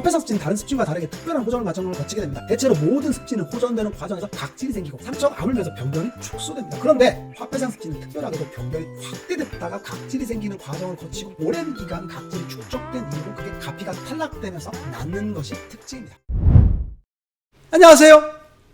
화폐상 습진은 다른 습진과 다르게 특별한 호전 과정을 거치게 됩니다. 대체로 모든 습진은 호전되는 과정에서 각질이 생기고 상처가 아물면서 병변이 축소됩니다. 그런데 화폐상 습진은 특별하게도 병변이 확대됐다가 각질이 생기는 과정을 거치고 오랜 기간 각질이 축적된 이후 그게 가피가 탈락되면서 낫는 것이 특징입니다. 안녕하세요.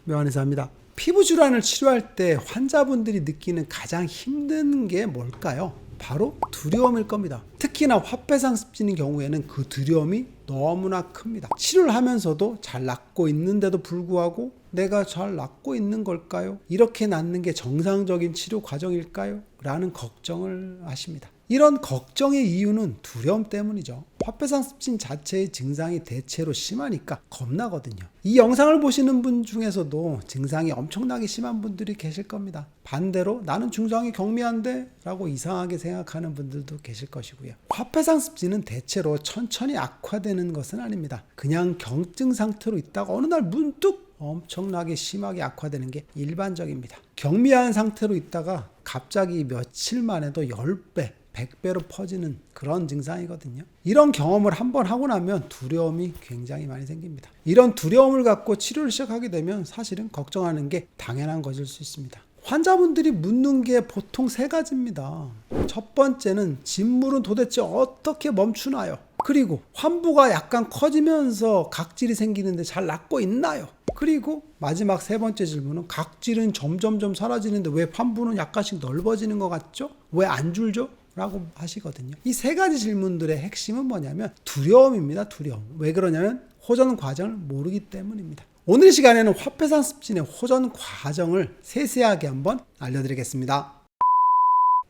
명한의사입니다. 피부 질환을 치료할 때 환자분들이 느끼는 가장 힘든 게 뭘까요? 바로 두려움일 겁니다. 특히나 화폐상 습진인 경우에는 그 두려움이 너무나 큽니다. 치료를 하면서도 잘 낫고 있는데도 불구하고 내가 잘 낫고 있는 걸까요? 이렇게 낫는 게 정상적인 치료 과정일까요? 라는 걱정을 하십니다. 이런 걱정의 이유는 두려움 때문이죠. 화폐상 습진 자체의 증상이 대체로 심하니까 겁나거든요. 이 영상을 보시는 분 중에서도 증상이 엄청나게 심한 분들이 계실 겁니다. 반대로 나는 증상이 경미한데 라고 이상하게 생각하는 분들도 계실 것이고요. 화폐상 습진은 대체로 천천히 악화되는 것은 아닙니다. 그냥 경증 상태로 있다가 어느 날 문득 엄청나게 심하게 악화되는 게 일반적입니다. 경미한 상태로 있다가 갑자기 며칠 만에도 10배, 100배로 퍼지는 그런 증상이거든요. 이런 경험을 한번 하고 나면 두려움이 굉장히 많이 생깁니다. 이런 두려움을 갖고 치료를 시작하게 되면 사실은 걱정하는 게 당연한 것일 수 있습니다. 환자분들이 묻는 게 보통 세 가지입니다. 첫 번째는 진물은 도대체 어떻게 멈추나요? 그리고 환부가 약간 커지면서 각질이 생기는데 잘 낫고 있나요? 그리고 마지막 세 번째 질문은 각질은 점점점 사라지는데 왜 환부는 약간씩 넓어지는 것 같죠? 왜 안 줄죠? 라고 하시거든요. 이 세 가지 질문들의 핵심은 뭐냐면 두려움입니다. 두려움. 왜 그러냐면 호전 과정을 모르기 때문입니다. 오늘 시간에는 화폐상 습진의 호전 과정을 세세하게 한번 알려드리겠습니다.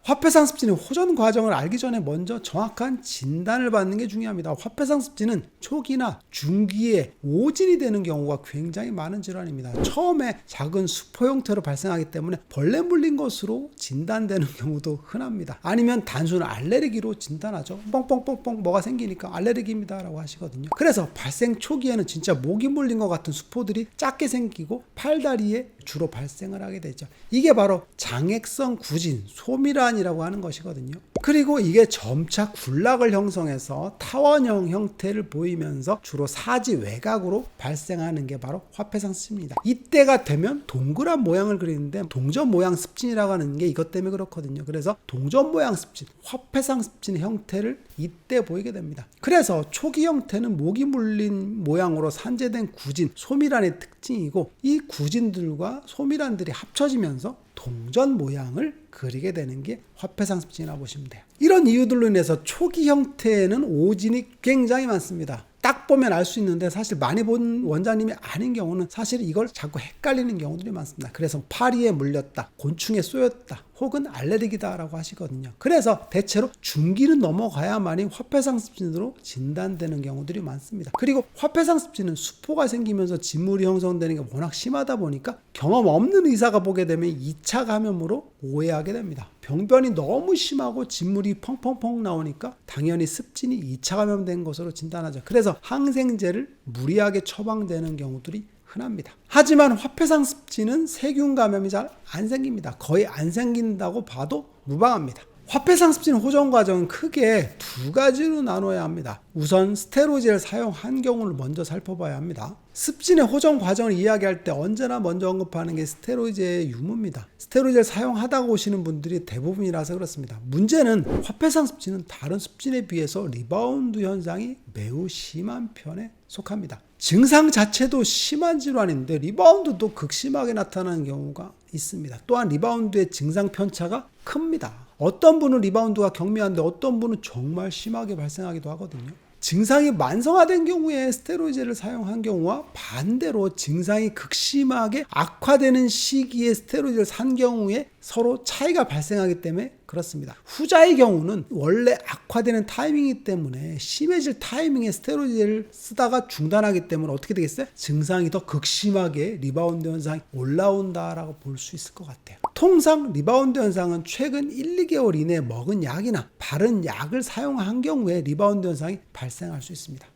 화폐상 습진의 호전 과정을 알기 전에 먼저 정확한 진단을 받는 게 중요합니다. 화폐상 습진은 초기나 중기에 오진이 되는 경우가 굉장히 많은 질환입니다. 처음에 작은 수포 형태로 발생하기 때문에 벌레 물린 것으로 진단되는 경우도 흔합니다. 아니면 단순 알레르기로 진단하죠. 뻥뻥뻥뻥 뭐가 생기니까 알레르기입니다라고 하시거든요. 그래서 발생 초기에는 진짜 모기 물린 것 같은 수포들이 작게 생기고 팔다리에 주로 발생을 하게 되죠. 이게 바로 장액성 구진, 소미란 이라고 하는 것이거든요. 그리고 이게 점차 군락을 형성해서 타원형 형태를 보이면서 주로 사지 외곽으로 발생하는 게 바로 화폐상 습진입니다. 이때가 되면 동그란 모양을 그리는데 동전 모양 습진이라고 하는 게 이것 때문에 그렇거든요. 그래서 동전 모양 습진, 화폐상 습진의 형태를 이때 보이게 됩니다. 그래서 초기 형태는 모기 물린 모양으로 산재된 구진, 소미란의 특징이고 이 구진들과 소미란들이 합쳐지면서 동전 모양을 그리게 되는 게 화폐상 습진이라고 보시면 돼요. 이런 이유들로 인해서 초기 형태에는 오진이 굉장히 많습니다. 딱 보면 알 수 있는데 사실 많이 본 원장님이 아닌 경우는 사실 이걸 자꾸 헷갈리는 경우들이 많습니다. 그래서 파리에 물렸다, 곤충에 쏘였다, 혹은 알레르기다라고 하시거든요. 그래서 대체로 중기는 넘어가야만이 화폐상 습진으로 진단되는 경우들이 많습니다. 그리고 화폐상 습진은 수포가 생기면서 진물이 형성되는 게 워낙 심하다 보니까 경험 없는 의사가 보게 되면 2차 감염으로 오해하게 됩니다. 병변이 너무 심하고 진물이 펑펑펑 나오니까 당연히 습진이 2차 감염된 것으로 진단하죠. 그래서 항생제를 무리하게 처방되는 경우들이 흔합니다. 하지만 화폐상 습진은 세균 감염이 잘 안 생깁니다. 거의 안 생긴다고 봐도 무방합니다. 화폐상 습진 호전 과정은 크게 두 가지로 나눠야 합니다. 우선 스테로이드를 사용한 경우를 먼저 살펴봐야 합니다. 습진의 호전 과정을 이야기할 때 언제나 먼저 언급하는 게 스테로이드의 유무입니다. 스테로이드를 사용하다가 오시는 분들이 대부분이라서 그렇습니다. 문제는 화폐상 습진은 다른 습진에 비해서 리바운드 현상이 매우 심한 편에 속합니다. 증상 자체도 심한 질환인데 리바운드도 극심하게 나타나는 경우가 있습니다. 또한 리바운드의 증상 편차가 큽니다. 어떤 분은 리바운드가 경미한데 어떤 분은 정말 심하게 발생하기도 하거든요. 증상이 만성화된 경우에 스테로이드를 사용한 경우와 반대로 증상이 극심하게 악화되는 시기에 스테로이드를 산 경우에 서로 차이가 발생하기 때문에 그렇습니다. 후자의 경우는 원래 악화되는 타이밍이기 때문에 심해질 타이밍에 스테로이드를 쓰다가 중단하기 때문에 어떻게 되겠어요? 증상이 더 극심하게 리바운드 현상이 올라온다라고 볼 수 있을 것 같아요. 통상 리바운드 현상은 최근 1, 2개월 이내에 먹은 약이나 바른 약을 사용한 경우에 리바운드 현상이 발생할 수 있습니다.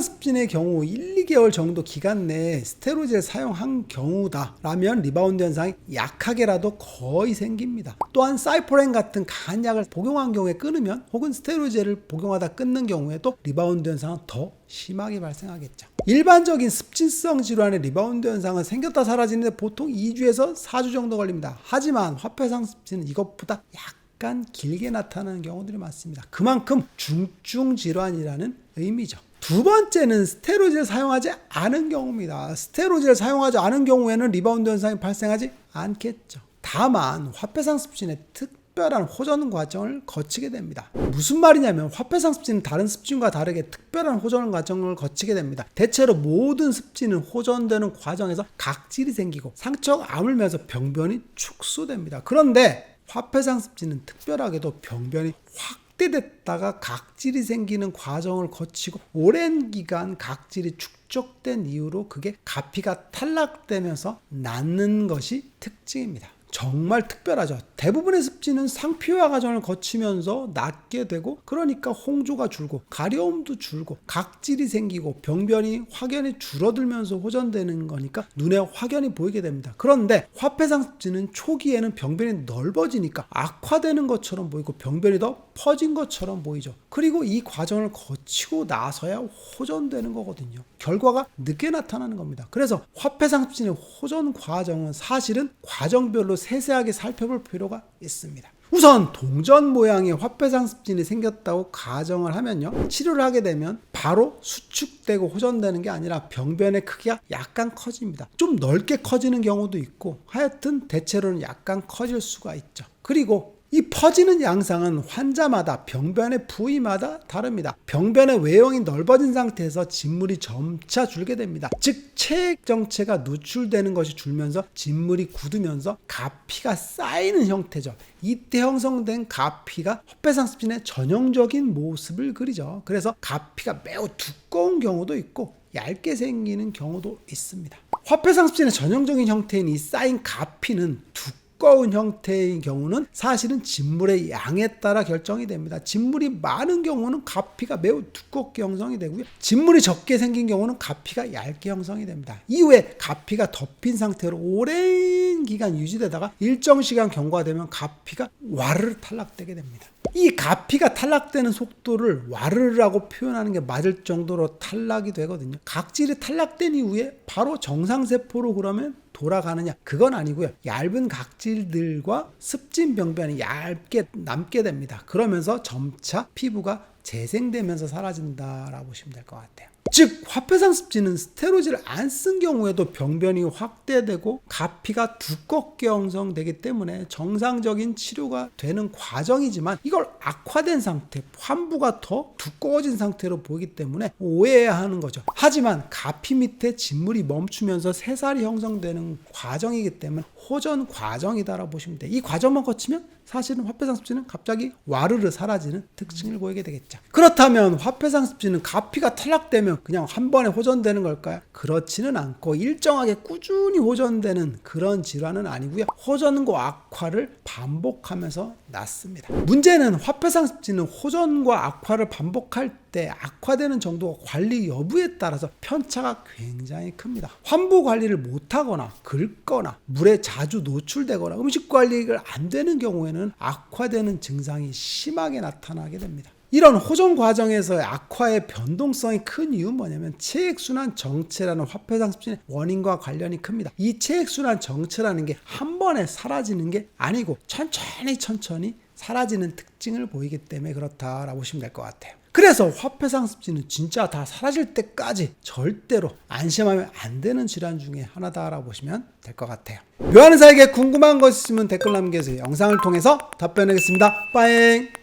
습진의 경우 1, 2개월 정도 기간 내에 스테로이드를 사용한 경우다라면 리바운드 현상이 약하게라도 거의 생깁니다. 또한 사이포렌 같은 강한 약을 복용한 경우에 끊으면 혹은 스테로이드를 복용하다 끊는 경우에도 리바운드 현상은 더 심하게 발생하겠죠. 일반적인 습진성 질환의 리바운드 현상은 생겼다 사라지는데 보통 2주에서 4주 정도 걸립니다. 하지만 화폐상 습진은 이것보다 약간 길게 나타나는 경우들이 많습니다. 그만큼 중증 질환이라는 의미죠. 두 번째는 스테로이드를 사용하지 않은 경우입니다. 스테로이드를 사용하지 않은 경우에는 리바운드 현상이 발생하지 않겠죠. 다만 화폐상 습진의 특별한 호전 과정을 거치게 됩니다. 무슨 말이냐면 화폐상 습진은 다른 습진과 다르게 특별한 호전 과정을 거치게 됩니다. 대체로 모든 습진은 호전되는 과정에서 각질이 생기고 상처가 아물면서 병변이 축소됩니다. 그런데 화폐상 습진은 특별하게도 병변이 확 대됐다가 각질이 생기는 과정을 거치고 오랜 기간 각질이 축적된 이후로 그게 가피가 탈락되면서 낫는 것이 특징입니다. 정말 특별하죠. 대부분의 습진은 상피화 과정을 거치면서 낫게 되고 그러니까 홍조가 줄고 가려움도 줄고 각질이 생기고 병변이 확연히 줄어들면서 호전되는 거니까 눈에 확연히 보이게 됩니다. 그런데 화폐상 습진은 초기에는 병변이 넓어지니까 악화되는 것처럼 보이고 병변이 더 퍼진 것처럼 보이죠. 그리고 이 과정을 거치고 나서야 호전되는 거거든요. 결과가 늦게 나타나는 겁니다. 그래서 화폐상 습진의 호전 과정은 사실은 과정별로 세세하게 살펴볼 필요가 있습니다. 우선 동전 모양의 화폐상 습진이 생겼다고 가정을 하면요. 치료를 하게 되면 바로 수축되고 호전되는 게 아니라 병변의 크기가 약간 커집니다. 좀 넓게 커지는 경우도 있고 하여튼 대체로는 약간 커질 수가 있죠. 그리고 이 퍼지는 양상은 환자마다 병변의 부위마다 다릅니다. 병변의 외형이 넓어진 상태에서 진물이 점차 줄게 됩니다. 즉 체액 정체가 누출되는 것이 줄면서 진물이 굳으면서 가피가 쌓이는 형태죠. 이때 형성된 가피가 헛배상 습진의 전형적인 모습을 그리죠. 그래서 가피가 매우 두꺼운 경우도 있고 얇게 생기는 경우도 있습니다. 화폐상 습진의 전형적인 형태인 이 쌓인 가피는 두꺼운 두꺼운 형태의 경우는 사실은 진물의 양에 따라 결정이 됩니다. 진물이 많은 경우는 가피가 매우 두껍게 형성이 되고요. 진물이 적게 생긴 경우는 가피가 얇게 형성이 됩니다. 이후에 가피가 덮인 상태로 오랜 기간 유지되다가 일정 시간 경과되면 가피가 와르르 탈락되게 됩니다. 이 가피가 탈락되는 속도를 와르르라고 표현하는 게 맞을 정도로 탈락이 되거든요. 각질이 탈락된 이후에 바로 정상세포로 그러면 돌아가느냐? 그건 아니고요. 얇은 각질들과 습진 병변이 얇게 남게 됩니다. 그러면서 점차 피부가 재생되면서 사라진다라고 보시면 될 것 같아요 즉 화폐상 습진은 스테로이드를 안 쓴 경우에도 병변이 확대되고 가피가 두껍게 형성되기 때문에 정상적인 치료가 되는 과정이지만 이걸 악화된 상태 환부가 더 두꺼워진 상태로 보이기 때문에 오해해야 하는 거죠 하지만 가피 밑에 진물이 멈추면서 새살이 형성되는 과정이기 때문에 호전 과정이다라고 보시면 돼요 이 과정만 거치면 사실은 화폐상 습진은 갑자기 와르르 사라지는 특징을 보이게 되겠죠. 그렇다면 화폐상 습진은 가피가 탈락되면 그냥 한 번에 호전되는 걸까요? 그렇지는 않고 일정하게 꾸준히 호전되는 그런 질환은 아니고요. 호전과 악화를 반복하면서 낫습니다. 문제는 화폐상 습진은 호전과 악화를 반복할 때 악화되는 정도가 관리 여부에 따라서 편차가 굉장히 큽니다. 환부 관리를 못하거나 긁거나 물에 자주 노출되거나 음식 관리가 안 되는 경우에는 악화되는 증상이 심하게 나타나게 됩니다. 이런 호전 과정에서의 악화의 변동성이 큰 이유는 뭐냐면 체액순환 정체라는 화폐상 습진의 원인과 관련이 큽니다. 이 체액순환 정체라는 게 한 번에 사라지는 게 아니고 천천히 천천히 사라지는 특징을 보이기 때문에 그렇다라고 보시면 될 것 같아요. 그래서 화폐 상 습진은 진짜 다 사라질 때까지 절대로 안심하면 안 되는 질환 중에 하나다라고 보시면 될 것 같아요. 묘하는 사에게 궁금한 것 있으면 댓글 남겨주세요. 영상을 통해서 답변하겠습니다. 빠잉!